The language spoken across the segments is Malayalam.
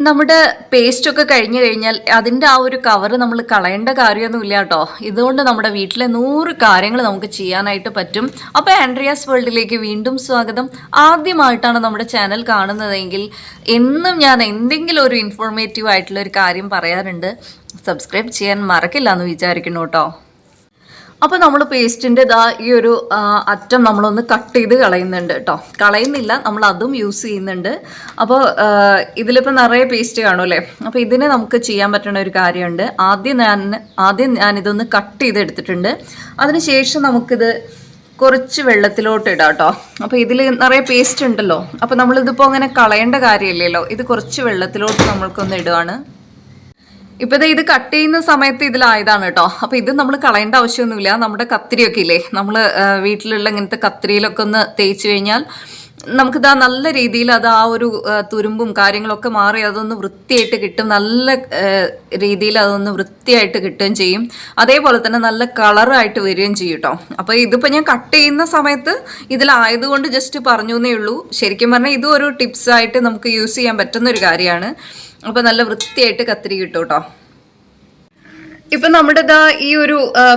നമ്മുടെ പേസ്റ്റ് ഒക്കെ കഴിഞ്ഞു കഴിഞ്ഞാൽ അതിന്റെ ആ ഒരു കവർ നമ്മൾ കളയേണ്ട കാര്യമൊന്നുമില്ല കേട്ടോ. ഇതുകൊണ്ട് നമ്മുടെ വീട്ടിലെ നൂറ് കാര്യങ്ങൾ നമുക്ക് ചെയ്യാനായിട്ട് പറ്റും. അപ്പോൾ ആൻഡ്രിയാസ് വേൾഡിലേക്ക് വീണ്ടും സ്വാഗതം. ആദ്യമായിട്ടാണ് നമ്മുടെ ചാനൽ കാണുന്നതെങ്കിൽ എന്നും ഞാൻ എന്തെങ്കിലും ഒരു ഇൻഫോർമേറ്റീവ് ആയിട്ടുള്ള ഒരു കാര്യം പറയാറുണ്ട്. സബ്സ്ക്രൈബ് ചെയ്യാൻ മറക്കില്ല എന്ന് വിചാരിക്കുന്നു കേട്ടോ. അപ്പോൾ നമ്മൾ പേസ്റ്റിന്റെ ഇതാ ഈ ഒരു അറ്റം നമ്മളൊന്ന് കട്ട് ചെയ്ത് കളയുന്നുണ്ട് കേട്ടോ കളയുന്നില്ല നമ്മൾ അതും യൂസ് ചെയ്യുന്നുണ്ട്. അപ്പോൾ ഇതിലിപ്പോൾ നിറയെ പേസ്റ്റ് കാണുമല്ലേ അപ്പോൾ ഇതിനെ നമുക്ക് ചെയ്യാൻ പറ്റുന്ന ഒരു കാര്യമുണ്ട്. ആദ്യം ഞാൻ ആദ്യം ഞാൻ ഇതൊന്ന് കട്ട് ചെയ്ത് എടുത്തിട്ടുണ്ട് അതിനുശേഷം നമുക്കിത് കുറച്ച് വെള്ളത്തിലോട്ട് ഇടാം കേട്ടോ അപ്പോൾ ഇതിൽ നിറയെ പേസ്റ്റ് ഉണ്ടല്ലോ. അപ്പോൾ നമ്മളിതിപ്പോൾ അങ്ങനെ കളയേണ്ട കാര്യമില്ലല്ലോ. ഇത് കുറച്ച് വെള്ളത്തിലോട്ട് നമ്മൾക്കൊന്ന് ഇടുകയാണ് ഇപ്പൊ ഇത് കട്ട് ചെയ്യുന്ന സമയത്ത് ഇതിലായതാണ് കേട്ടോ അപ്പൊ ഇത് നമ്മൾ കളയേണ്ട ആവശ്യമൊന്നുമില്ല. നമ്മുടെ കത്തിരിയൊക്കെ ഇല്ലേ? നമ്മൾ വീട്ടിലുള്ള ഇങ്ങനത്തെ കത്തിരിയിലൊക്കെ ഒന്ന് തേച്ച് കഴിഞ്ഞാൽ നമുക്കിത് ആ നല്ല രീതിയിൽ അത് ആ ഒരു തുരുമ്പും കാര്യങ്ങളൊക്കെ മാറി അതൊന്ന് വൃത്തിയായിട്ട് കിട്ടും. നല്ല രീതിയിൽ അതൊന്ന് വൃത്തിയായിട്ട് കിട്ടുകയും ചെയ്യും. അതേപോലെ തന്നെ നല്ല കളറായിട്ട് വരികയും ചെയ്യും കേട്ടോ അപ്പോൾ ഇതിപ്പോൾ ഞാൻ കട്ട് ചെയ്യുന്ന സമയത്ത് ഇതിലായതുകൊണ്ട് ജസ്റ്റ് പറഞ്ഞു എന്നേ ഉള്ളൂ. ശരിക്കും പറഞ്ഞാൽ ഇതും ഒരു ടിപ്സായിട്ട് നമുക്ക് യൂസ് ചെയ്യാൻ പറ്റുന്ന ഒരു കാര്യമാണ്. അപ്പോൾ നല്ല വൃത്തിയായിട്ട് കത്തിരി കിട്ടും കേട്ടോ. ഇപ്പൊ നമ്മുടെ ഇതാ ഈ ഒരു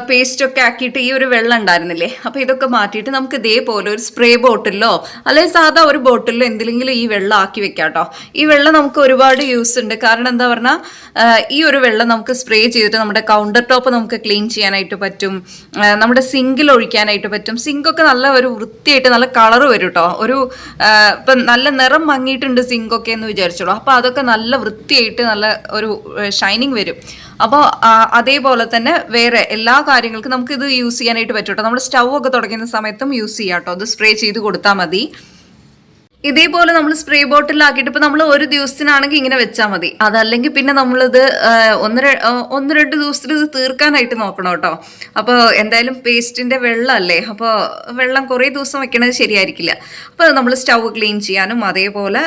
പേസ്റ്റ് ഒക്കെ ആക്കിയിട്ട് ഈ ഒരു വെള്ളം ഉണ്ടായിരുന്നില്ലേ? അപ്പൊ ഇതൊക്കെ മാറ്റിയിട്ട് നമുക്ക് ഇതേപോലെ ഒരു സ്പ്രേ ബോട്ടിലോ അല്ലെങ്കിൽ സാധാ ഒരു ബോട്ടിലോ എന്തെങ്കിലും ഈ വെള്ളം ആക്കി വെക്കാട്ടോ. കേട്ടോ ഈ വെള്ളം നമുക്ക് ഒരുപാട് യൂസ് ഉണ്ട്. കാരണം എന്താ പറഞ്ഞാൽ ഈ ഒരു വെള്ളം നമുക്ക് സ്പ്രേ ചെയ്തിട്ട് നമ്മുടെ കൗണ്ടർ ടോപ്പ് നമുക്ക് ക്ലീൻ ചെയ്യാനായിട്ട് പറ്റും. നമ്മുടെ സിങ്കിൽ ഒഴിക്കാനായിട്ട് പറ്റും. സിങ്കൊക്കെ നല്ല ഒരു വൃത്തിയായിട്ട് നല്ല കളർ വരും കേട്ടോ ഒരു ഇപ്പൊ ഇപ്പം നല്ല നിറം മങ്ങിയിട്ടുണ്ട് സിങ്കൊക്കെ എന്ന് വിചാരിച്ചോളൂ. അപ്പോൾ അതൊക്കെ നല്ല വൃത്തിയായിട്ട് നല്ല ഒരു ഷൈനിങ് വരും. അപ്പോൾ അതേപോലെ തന്നെ വേറെ എല്ലാ കാര്യങ്ങൾക്കും നമുക്ക് ഇത് യൂസ് ചെയ്യാനായിട്ട് പറ്റും കേട്ടോ നമ്മൾ സ്റ്റൗ ഒക്കെ തുടങ്ങുന്ന സമയത്തും യൂസ് ചെയ്യാം കേട്ടോ അത് സ്പ്രേ ചെയ്ത് കൊടുത്താൽ മതി. ഇതേപോലെ നമ്മൾ സ്പ്രേ ബോട്ടിലാക്കിയിട്ട് ഇപ്പം നമ്മൾ ഒരു ദിവസത്തിനാണെങ്കിൽ ഇങ്ങനെ വെച്ചാൽ മതി. അതല്ലെങ്കിൽ പിന്നെ നമ്മളിത് ഒന്ന് ഒന്ന് രണ്ട് ദിവസത്തിൽ ഇത് തീർക്കാനായിട്ട് നോക്കണം കേട്ടോ. അപ്പോൾ എന്തായാലും പേസ്റ്റിന്റെ വെള്ളമല്ലേ അപ്പോൾ വെള്ളം കുറേ ദിവസം വെക്കണത് ശരിയായിരിക്കില്ല. അപ്പോൾ നമ്മൾ സ്റ്റൗ ക്ലീൻ ചെയ്യാനും അതേപോലെ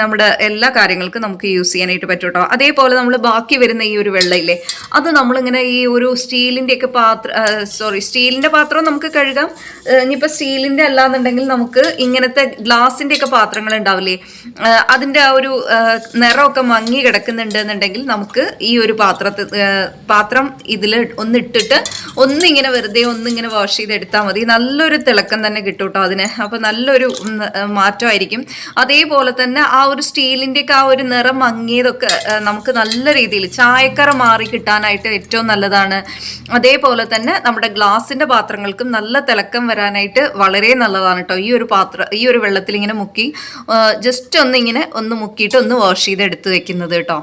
നമ്മുടെ എല്ലാ കാര്യങ്ങൾക്കും നമുക്ക് യൂസ് ചെയ്യാനായിട്ട് പറ്റും കേട്ടോ അതേപോലെ നമ്മൾ ബാക്കി വരുന്ന ഈ ഒരു വെള്ളമില്ലേ അത് നമ്മളിങ്ങനെ ഈ ഒരു സ്റ്റീലിന്റെ ഒക്കെ പാത്രം സോറി സ്റ്റീലിന്റെ പാത്രം നമുക്ക് കഴുകാം. ഇനിയിപ്പോൾ സ്റ്റീലിന്റെ അല്ലാന്നുണ്ടെങ്കിൽ നമുക്ക് ഇങ്ങനത്തെ ഗ്ലാസിന്റെ ഒക്കെ പാത്രങ്ങൾ ഉണ്ടാവില്ലേ അതിന്റെ ആ ഒരു നിറമൊക്കെ മങ്ങി കിടക്കുന്നുണ്ട് എന്നുണ്ടെങ്കിൽ നമുക്ക് ഈ ഒരു പാത്രത്തിൽ പാത്രം ഇതിൽ ഒന്നിട്ടിട്ട് ഒന്നിങ്ങനെ വെറുതെ ഒന്നിങ്ങനെ വാഷ് ചെയ്തെടുത്താൽ മതി. നല്ലൊരു തിളക്കം തന്നെ കിട്ടും കേട്ടോ അതിന്. അപ്പോൾ നല്ലൊരു മാറ്റമായിരിക്കും. അതേപോലെ തന്നെ ആ ഒരു സ്റ്റീലിന്റെ ഒക്കെ ആ ഒരു നിറം മങ്ങിയതൊക്കെ നമുക്ക് നല്ല രീതിയിൽ ചായക്കറ മാറി കിട്ടാനായിട്ട് ഏറ്റവും നല്ലതാണ്. അതേപോലെ തന്നെ നമ്മുടെ ഗ്ലാസിന്റെ പാത്രങ്ങൾക്കും നല്ല തിളക്കം വരാനായിട്ട് വളരെ നല്ലതാണ് കേട്ടോ ഈ ഒരു പാത്രം ഈ ഒരു വെള്ളത്തിൽ ഇങ്ങനെ മുക്കി ജസ്റ്റ് ഒന്ന് ഇങ്ങനെ ഒന്ന് മുക്കിയിട്ട് ഒന്ന് വാഷ് ചെയ്ത് എടുത്ത് വെക്കുന്നത് കേട്ടോ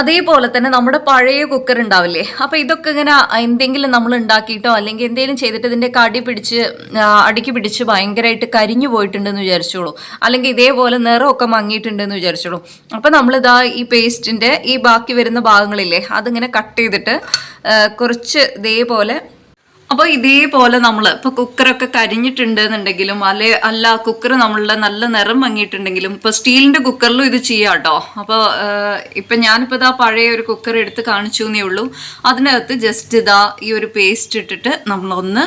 അതേപോലെ തന്നെ നമ്മുടെ പഴയ കുക്കർ ഉണ്ടാവില്ലേ? അപ്പോൾ ഇതൊക്കെ ഇങ്ങനെ എന്തെങ്കിലും നമ്മൾ ഉണ്ടാക്കിയിട്ടോ അല്ലെങ്കിൽ എന്തെങ്കിലും ചെയ്തിട്ട് ഇതിന്റെ കടി പിടിച്ച് അടുക്കി അടിക്ക് പിടിച്ച് ഭയങ്കരമായിട്ട് കരിഞ്ഞു പോയിട്ടുണ്ടെന്ന് വിചാരിച്ചോളൂ. അല്ലെങ്കിൽ ഇതേപോലെ നിറമൊക്കെ മങ്ങിയിട്ടുണ്ടെന്ന് വിചാരിച്ചോളൂ. അപ്പോൾ നമ്മളിതാ ഈ പേസ്റ്റിന്റെ ഈ ബാക്കി വരുന്ന ഭാഗങ്ങളില്ലേ അതിങ്ങനെ കട്ട് ചെയ്തിട്ട് കുറച്ച് ഇതേപോലെ അപ്പോൾ ഇതേപോലെ നമ്മൾ ഇപ്പോൾ കുക്കറൊക്കെ കരിഞ്ഞിട്ടുണ്ട് എന്നുണ്ടെങ്കിലും അല്ലെ അല്ല കുക്കർ നമ്മളുടെ നല്ല നിറം മങ്ങിയിട്ടുണ്ടെങ്കിലും ഇപ്പോൾ സ്റ്റീലിന്റെ കുക്കറിലും ഇത് ചെയ്യാം കേട്ടോ അപ്പോൾ ഇപ്പം ഞാനിപ്പോൾ ഇതാ പഴയ ഒരു കുക്കർ എടുത്ത് കാണിച്ചു എന്നേ ഉള്ളൂ. അതിനകത്ത് ജസ്റ്റ് ഇതാ ഈ ഒരു പേസ്റ്റ് ഇട്ടിട്ട് നമ്മളൊന്ന്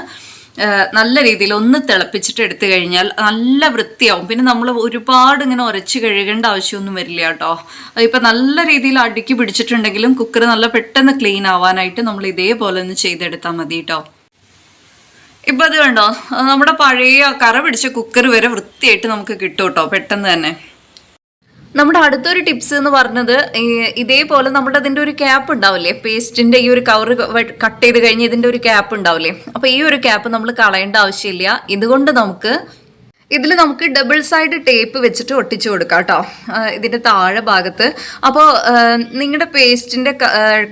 നല്ല രീതിയിൽ ഒന്ന് തിളപ്പിച്ചിട്ട് എടുത്തു കഴിഞ്ഞാൽ നല്ല വൃത്തിയാവും. പിന്നെ നമ്മൾ ഒരുപാട് ഇങ്ങനെ ഉരച്ച് കഴുകേണ്ട ആവശ്യമൊന്നും വരില്ല കേട്ടോ ഇപ്പം നല്ല രീതിയിൽ അടുക്കി പിടിച്ചിട്ടുണ്ടെങ്കിലും കുക്കർ നല്ല പെട്ടെന്ന് ക്ലീൻ ആവാനായിട്ട് നമ്മൾ ഇതേപോലെ ഒന്ന് ചെയ്തെടുത്താൽ മതി കേട്ടോ ഇപ്പൊ അത് കണ്ടോ? നമ്മുടെ പഴയ കറ പിടിച്ച കുക്കർ വരെ വൃത്തിയായിട്ട് നമുക്ക് കിട്ടും കേട്ടോ പെട്ടെന്ന് തന്നെ. നമ്മുടെ അടുത്തൊരു ടിപ്സ് എന്ന് പറഞ്ഞത് ഇതേപോലെ നമ്മുടെ അതിന്റെ ഒരു ക്യാപ്പ് ഉണ്ടാവില്ലേ? പേസ്റ്റിന്റെ ഈ ഒരു കവർ കട്ട് ചെയ്ത് കഴിഞ്ഞ് ഇതിന്റെ ഒരു ക്യാപ്പ് ഉണ്ടാവില്ലേ? അപ്പോൾ ഈ ഒരു ക്യാപ്പ് നമ്മൾ കളയേണ്ട ആവശ്യമില്ല. ഇതുകൊണ്ട് നമുക്ക് ഇതിൽ നമുക്ക് ഡബിൾ സൈഡ് ടേപ്പ് വെച്ചിട്ട് ഒട്ടിച്ചു കൊടുക്കാം കേട്ടോ ഇതിന്റെ താഴെ ഭാഗത്ത്. അപ്പോൾ നിങ്ങളുടെ പേസ്റ്റിന്റെ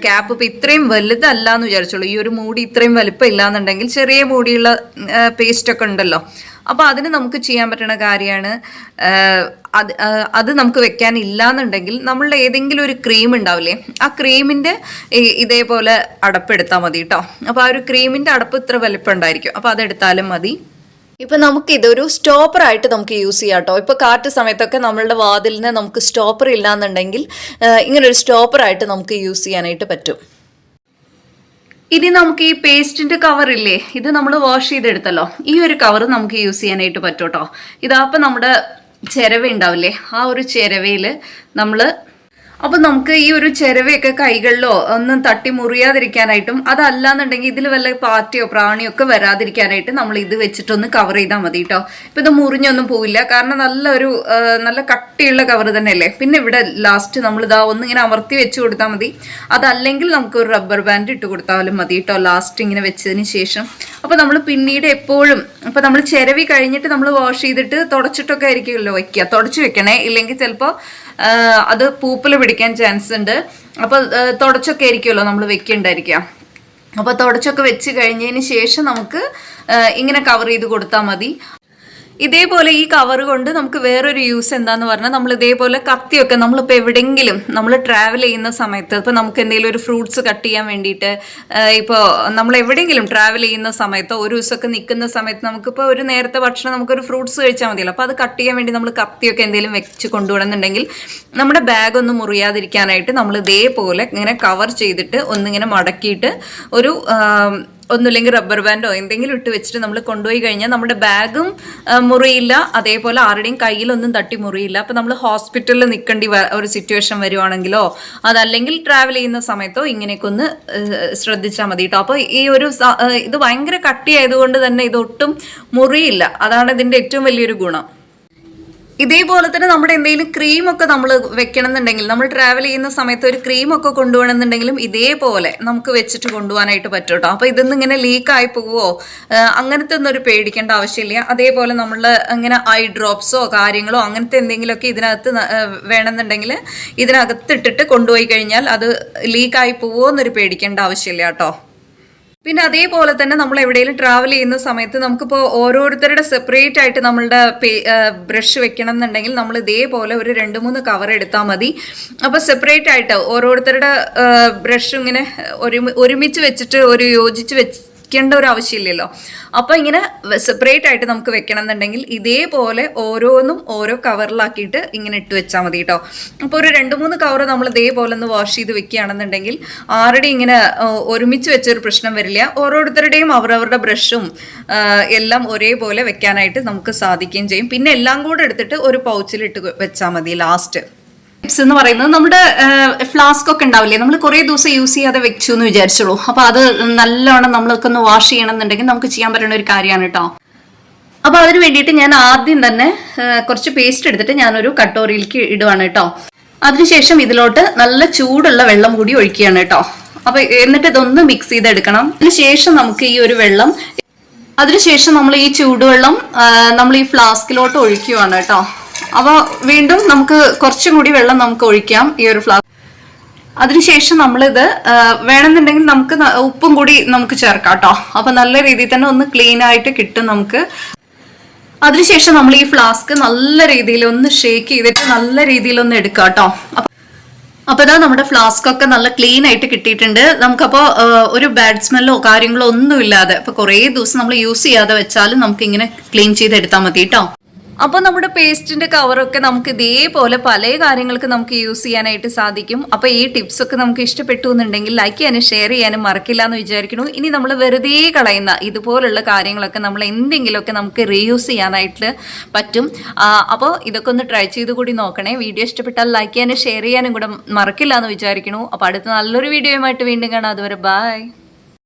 ക്യാപ്പ് ഇപ്പോൾ ഇത്രയും വലുതല്ല എന്ന് വിചാരിച്ചോളൂ. ഈ ഒരു മൂടി ഇത്രയും വലുപ്പം ഇല്ലാന്നുണ്ടെങ്കിൽ ചെറിയ മൂടിയുള്ള പേസ്റ്റ് ഒക്കെ ഉണ്ടല്ലോ. അപ്പോൾ അതിന് നമുക്ക് ചെയ്യാൻ പറ്റുന്ന കാര്യമാണ് അത് അത് നമുക്ക് വെക്കാൻ ഇല്ലാന്നുണ്ടെങ്കിൽ നമ്മളുടെ ഏതെങ്കിലും ഒരു ക്രീം ഉണ്ടാവില്ലേ ആ ക്രീമിന്റെ ഇതേപോലെ അടപ്പെടുത്താൽ മതി കേട്ടോ അപ്പോൾ ആ ഒരു ക്രീമിന്റെ അടപ്പ് ഇത്ര വലിപ്പം ഉണ്ടായിരിക്കും അപ്പോൾ അതെടുത്താലും മതി. ഇപ്പൊ നമുക്ക് ഇതൊരു സ്റ്റോപ്പർ ആയിട്ട് നമുക്ക് യൂസ് ചെയ്യാം കേട്ടോ ഇപ്പൊ കാറ്റ് സമയത്തൊക്കെ നമ്മളുടെ വാതിലിന് നമുക്ക് സ്റ്റോപ്പർ ഇല്ലാന്നുണ്ടെങ്കിൽ സ്റ്റോപ്പർ ആയിട്ട് നമുക്ക് യൂസ് ചെയ്യാനായിട്ട് പറ്റും. ഇനി നമുക്ക് ഈ പേസ്റ്റിന്റെ കവർ ഇല്ലേ? ഇത് നമ്മൾ വാഷ് ചെയ്തെടുത്തല്ലോ. ഈ ഒരു കവർ നമുക്ക് യൂസ് ചെയ്യാനായിട്ട് പറ്റും കേട്ടോ ഇതാപ്പം നമ്മുടെ ചിരവ ഉണ്ടാവില്ലേ ആ ഒരു ചിരവയിൽ നമ്മൾ അപ്പൊ നമുക്ക് ഈ ഒരു ചെരവയൊക്കെ കൈകളിലോ ഒന്നും തട്ടി മുറിയാതിരിക്കാനായിട്ടും അതല്ലാന്നുണ്ടെങ്കിൽ ഇതിൽ വല്ല പാറ്റയോ പ്രാണിയോ ഒക്കെ വരാതിരിക്കാനായിട്ട് നമ്മൾ ഇത് വെച്ചിട്ടൊന്ന് കവർ ചെയ്താൽ മതി കേട്ടോ ഇപ്പൊ ഇത് മുറിഞ്ഞൊന്നും പോവില്ല. കാരണം നല്ലൊരു നല്ല കട്ടിയുള്ള കവർ തന്നെയല്ലേ? പിന്നെ ഇവിടെ ലാസ്റ്റ് നമ്മൾ ഇതാ ഒന്ന് ഇങ്ങനെ അമർത്തി വെച്ച് കൊടുത്താൽ മതി. അതല്ലെങ്കിൽ നമുക്ക് ഒരു റബ്ബർ ബാൻഡ് ഇട്ട് കൊടുത്താലും മതി കേട്ടോ ലാസ്റ്റ് ഇങ്ങനെ വെച്ചതിന് ശേഷം. അപ്പൊ നമ്മൾ പിന്നീട് എപ്പോഴും ഇപ്പൊ നമ്മൾ ചെരവി കഴിഞ്ഞിട്ട് നമ്മൾ വാഷ് ചെയ്തിട്ട് തുടച്ചിട്ടൊക്കെ ആയിരിക്കുമല്ലോ വയ്ക്കുക തുടച്ചു വെക്കണേ. ഇല്ലെങ്കിൽ ചിലപ്പോൾ അത് പൂപ്പിൽ പിടിക്കാൻ ചാൻസ് ഉണ്ട്. അപ്പോൾ തുടച്ചൊക്കെ ആയിരിക്കുമല്ലോ നമ്മൾ വെക്കണ്ടായിരിക്കാം അപ്പോൾ തുടച്ചൊക്കെ വെച്ച് കഴിഞ്ഞതിന് ശേഷം നമുക്ക് ഇങ്ങനെ കവർ ചെയ്ത് കൊടുത്താൽ മതി. ഇതേപോലെ ഈ കവർ കൊണ്ട് നമുക്ക് വേറൊരു യൂസ് എന്താന്ന് പറഞ്ഞാൽ നമ്മൾ ഇതേപോലെ കത്തിയൊക്കെ നമ്മളിപ്പോൾ എവിടെയെങ്കിലും നമ്മൾ ട്രാവൽ ചെയ്യുന്ന സമയത്ത് ഇപ്പോൾ നമുക്ക് എന്തെങ്കിലും ഒരു ഫ്രൂട്ട്സ് കട്ട് ചെയ്യാൻ വേണ്ടിയിട്ട് ഇപ്പോൾ നമ്മൾ എവിടെയെങ്കിലും ട്രാവൽ ചെയ്യുന്ന സമയത്ത് ഒരു ദിവസമൊക്കെ നിൽക്കുന്ന സമയത്ത് നമുക്കിപ്പോൾ ഒരു നേരത്തെ ഭക്ഷണം നമുക്കൊരു ഫ്രൂട്ട്സ് കഴിച്ചാൽ മതിയല്ലോ. അപ്പോൾ അത് കട്ട് ചെയ്യാൻ വേണ്ടി നമ്മൾ കത്തിയൊക്കെ എന്തെങ്കിലും വെച്ച് കൊണ്ടുപോകണമെന്നുണ്ടെങ്കിൽ നമ്മുടെ ബാഗ് ഒന്നും മുറിയാതിരിക്കാനായിട്ട് നമ്മൾ ഇതേപോലെ ഇങ്ങനെ കവർ ചെയ്തിട്ട് ഒന്നിങ്ങനെ മടക്കിയിട്ട് ഒരു ഒന്നുമില്ലെങ്കിൽ റബ്ബർ ബാൻഡോ എന്തെങ്കിലും ഇട്ട് വെച്ചിട്ട് നമ്മൾ കൊണ്ടുപോയി കഴിഞ്ഞാൽ നമ്മുടെ ബാഗും മുറിയില്ല. അതേപോലെ ആരുടെയും കയ്യിലൊന്നും തട്ടി മുറിയില്ല. അപ്പം നമ്മൾ ഹോസ്പിറ്റലിൽ നിൽക്കേണ്ടി ഒരു സിറ്റുവേഷൻ വരുവാണെങ്കിലോ അതല്ലെങ്കിൽ ട്രാവൽ ചെയ്യുന്ന സമയത്തോ ഇങ്ങനെയൊക്കെ ഒന്ന് ശ്രദ്ധിച്ചാൽ മതി കേട്ടോ അപ്പോൾ ഈ ഒരു ഇത് ഭയങ്കര കട്ടിയായതുകൊണ്ട് തന്നെ ഇതൊട്ടും മുറിയില്ല. അതാണ് ഇതിന്റെ ഏറ്റവും വലിയൊരു ഗുണം. ഇതേപോലെ തന്നെ നമ്മുടെ എന്തെങ്കിലും ക്രീമൊക്കെ നമ്മൾ വെക്കണം എന്നുണ്ടെങ്കിൽ നമ്മൾ ട്രാവൽ ചെയ്യുന്ന സമയത്ത് ഒരു ക്രീമൊക്കെ കൊണ്ടുപോകണമെന്നുണ്ടെങ്കിലും ഇതേപോലെ നമുക്ക് വെച്ചിട്ട് കൊണ്ടുപോകാനായിട്ട് പറ്റും കേട്ടോ. അപ്പോൾ ഇതൊന്നും ഇങ്ങനെ ലീക്കായി പോവോ? ആ, അങ്ങനത്തെ ഒന്നും ഒരു പേടിക്കേണ്ട ആവശ്യമില്ല. അതേപോലെ നമ്മൾ ഇങ്ങനെ ഐ ഡ്രോപ്സോ കാര്യങ്ങളോ അങ്ങനത്തെ എന്തെങ്കിലുമൊക്കെ ഇതിനകത്ത് വേണമെന്നുണ്ടെങ്കിൽ ഇതിനകത്തിട്ടിട്ട് കൊണ്ടുപോയി കഴിഞ്ഞാൽ അത് ലീക്കായി പോവോ എന്നൊരു പേടിക്കേണ്ട ആവശ്യമില്ല കേട്ടോ. പിന്നെ അതേപോലെ തന്നെ നമ്മൾ എവിടെയെങ്കിലും ട്രാവൽ ചെയ്യുന്ന സമയത്ത് നമുക്കിപ്പോൾ ഓരോരുത്തരുടെ സെപ്പറേറ്റ് ആയിട്ട് നമ്മളുടെ ബ്രഷ് വെക്കണം എന്നുണ്ടെങ്കിൽ നമ്മൾ ഇതേപോലെ ഒരു രണ്ട് മൂന്ന് കവർ എടുത്താൽ മതി. അപ്പോൾ സെപ്പറേറ്റ് ആയിട്ട് ഓരോരുത്തരുടെ ബ്രഷ് ഇങ്ങനെ ഒരുമി ഒരുമിച്ച് വെച്ചിട്ട് ഒരു യോജിച്ച് വെക്കേണ്ട ഒരു ആവശ്യമില്ലല്ലോ. അപ്പോൾ ഇങ്ങനെ സെപ്പറേറ്റ് ആയിട്ട് നമുക്ക് വെക്കണം എന്നുണ്ടെങ്കിൽ ഇതേപോലെ ഓരോന്നും ഓരോ കവറിലാക്കിയിട്ട് ഇങ്ങനെ ഇട്ട് വെച്ചാൽ മതി കേട്ടോ അപ്പോൾ ഒരു രണ്ട് മൂന്ന് കവർ നമ്മൾ ഇതേപോലെ ഒന്ന് വാഷ് ചെയ്ത് വെക്കുകയാണെന്നുണ്ടെങ്കിൽ ആരുടെ ഇങ്ങനെ ഒരുമിച്ച് വെച്ചൊരു പ്രശ്നം വരില്ല. ഓരോരുത്തരുടെയും അവരവരുടെ ബ്രഷും എല്ലാം ഒരേപോലെ വെക്കാനായിട്ട് നമുക്ക് സാധിക്കുകയും ചെയ്യും. പിന്നെ എല്ലാം കൂടെ എടുത്തിട്ട് ഒരു പൗച്ചിലിട്ട് വെച്ചാൽ മതി ലാസ്റ്റ് ടിപ്സ് എന്ന് പറയുന്നത് നമ്മുടെ ഫ്ലാസ്ക് ഒക്കെ ഉണ്ടാവില്ലേ? നമ്മൾ കുറേ ദിവസം യൂസ് ചെയ്യാതെ വെച്ചു എന്ന് വിചാരിച്ചോളൂ അപ്പൊ അത് നല്ലോണം നമ്മളൊക്കെ ഒന്ന് വാഷ് ചെയ്യണം എന്നുണ്ടെങ്കിൽ നമുക്ക് ചെയ്യാൻ പറ്റുന്ന ഒരു കാര്യമാണ് കേട്ടോ അപ്പൊ അതിന് വേണ്ടിയിട്ട് ഞാൻ ആദ്യം തന്നെ കുറച്ച് പേസ്റ്റ് എടുത്തിട്ട് ഞാനൊരു കട്ടോറിയിലേക്ക് ഇടുവാണ് കേട്ടോ അതിനുശേഷം ഇതിലോട്ട് നല്ല ചൂടുള്ള വെള്ളം കൂടി ഒഴിക്കുകയാണ് കേട്ടോ അപ്പൊ എന്നിട്ട് ഇതൊന്ന് മിക്സ് ചെയ്തെടുക്കണം. അതിനുശേഷം നമുക്ക് ഈ ഒരു വെള്ളം അതിനുശേഷം നമ്മൾ ഈ ചൂടുവെള്ളം നമ്മൾ ഈ ഫ്ലാസ്കിലോട്ട് ഒഴിക്കുവാണ് കേട്ടോ അപ്പോൾ വീണ്ടും നമുക്ക് കുറച്ചും കൂടി വെള്ളം നമുക്ക് ഒഴിക്കാം ഈ ഒരു ഫ്ലാസ്ക് അതിനുശേഷം നമ്മളിത് വേണമെന്നുണ്ടെങ്കിൽ നമുക്ക് ഉപ്പും കൂടി നമുക്ക് ചേർക്കാം കേട്ടോ. അപ്പൊ നല്ല രീതിയിൽ തന്നെ ഒന്ന് ക്ലീൻ ആയിട്ട് കിട്ടും നമുക്ക്. അതിനുശേഷം നമ്മൾ ഈ ഫ്ലാസ്ക് നല്ല രീതിയിൽ ഒന്ന് ഷേക്ക് ചെയ്തിട്ട് നല്ല രീതിയിൽ ഒന്ന് എടുക്കാം കേട്ടോ. അപ്പൊ അപ്പൊ ഇതാ നമ്മുടെ ഫ്ലാസ്ക് ഒക്കെ നല്ല ക്ലീൻ ആയിട്ട് കിട്ടിയിട്ടുണ്ട്. നമുക്കപ്പോ ഒരു ബാഡ് സ്മെല്ലോ കാര്യങ്ങളോ ഒന്നും ഇല്ലാതെ ഇപ്പൊ കുറേ ദിവസം നമ്മൾ യൂസ് ചെയ്യാതെ വെച്ചാലും നമുക്ക് ഇങ്ങനെ ക്ലീൻ ചെയ്ത് എടുത്താൽ മതി കേട്ടോ. അപ്പോൾ നമ്മുടെ പേസ്റ്റിന്റെ കവറൊക്കെ നമുക്ക് ഇതേപോലെ പല കാര്യങ്ങൾക്ക് നമുക്ക് യൂസ് ചെയ്യാനായിട്ട് സാധിക്കും. അപ്പോൾ ഈ ടിപ്സ് ഒക്കെ നമുക്ക് ഇഷ്ടപ്പെട്ടു എന്നുണ്ടെങ്കിൽ ലൈക്ക് ചെയ്യാനും ഷെയർ ചെയ്യാനും മറക്കില്ല എന്ന് വിചാരിക്കുന്നു. ഇനി നമ്മൾ വെറുതെ കളയുന്ന ഇതുപോലുള്ള കാര്യങ്ങളൊക്കെ നമ്മൾ എന്തെങ്കിലുമൊക്കെ നമുക്ക് റീയൂസ് ചെയ്യാനായിട്ട് പറ്റും. അപ്പോൾ ഇതൊക്കെ ഒന്ന് ട്രൈ ചെയ്ത് കൂടി നോക്കണേ. വീഡിയോ ഇഷ്ടപ്പെട്ടാൽ ലൈക്ക് ചെയ്യാനും ഷെയർ ചെയ്യാനും കൂടെ മറക്കില്ല എന്ന് വിചാരിക്കുന്നു. അപ്പോൾ അടുത്ത നല്ലൊരു വീഡിയോയുമായിട്ട് വീണ്ടും കാണാം. അതുവരെ ബൈ